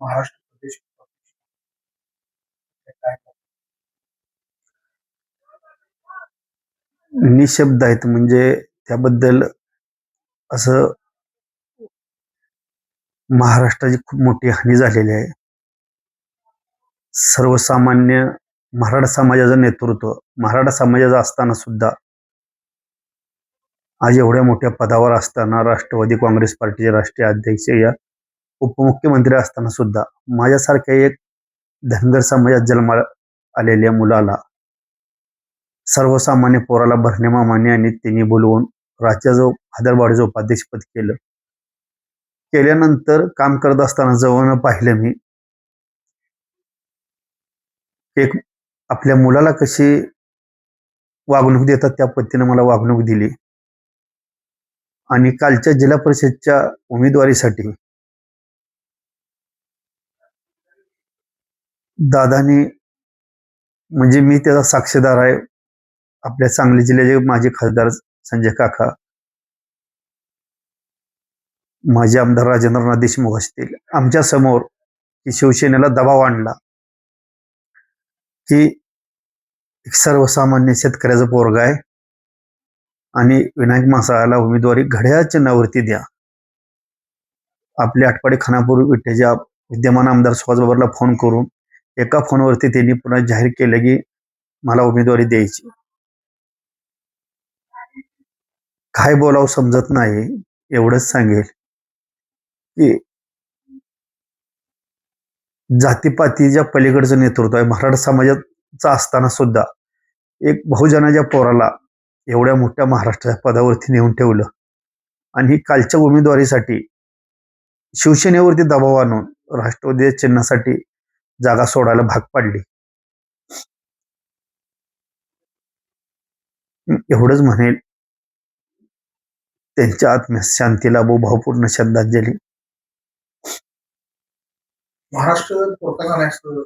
महाराष्ट्र प्रदेश निशब्द आहेत म्हणजे त्याबद्दल असं महाराष्ट्राची खूप मोठी हानी झालेली आहे. सर्वसामान्य मराठा समाजाचं नेतृत्व मराठा समाजाचं असताना सुद्धा आज एवढ्या मोठ्या पदावर असताना राष्ट्रवादी काँग्रेस पार्टीचे राष्ट्रीय अध्यक्ष या उपमुख्यमंत्री असताना सुद्धा माझ्यासारख्या एक धनगर समाजात जन्माला आलेल्या मुलाला सर्वसामान्य पोराला भरणे मामाने आणि त्यांनी बोलवून राज्याचं हादरबाडीचं उपाध्यक्षपद केलं. केल्यानंतर काम करत असताना जवळ पाहिलं मी एक आपल्या मुलाला कशी वागणूक देतात त्या पद्धतीनं मला वागणूक दिली. आणि कालच्या जिल्हा परिषदच्या उमेदवारीसाठी दादानी म्हणजे मी त्याचा साक्षीदार आहे. आपल्या सांगली जिल्ह्याचे माजी खासदार संजय काका. माजी आमदार राजेंद्रनाथ देशमुख असतील. आमच्यासमोर की शिवसेनेला दबाव आणला. की एक सर्वसामान्य शेतकऱ्याचा पोरग आहे. आणि विनायक मासाळाला उमेदवारी घड्याळ चिन्हावरती द्या. आपले आठवडे खानापूर विठ्ठेच्या विद्यमान आमदार सुहास बाबरला फोन करून एका फोनवरती त्यांनी पुन्हा जाहीर केलं की मला उमेदवारी द्यायची. काय बोलावं समजत नाही एवढंच सांगेल की जातीपातीच्या पलीकडचं नेतृत्व आहे. मराठा समाजाचा असताना सुद्धा एक बहुजनाच्या पोराला एवढ्या मोठ्या महाराष्ट्राच्या पदावरती नेऊन ठेवलं आणि कालच्या उमेदवारीसाठी शिवसेनेवरती दबाव आणून राष्ट्रवादी चिन्हासाठी जागा सोडायला भाग पाडली. एवढंच म्हणेल. त्यांच्या आत्म्यास शांतीला भावपूर्ण श्रद्धांजली. महाराष्ट्र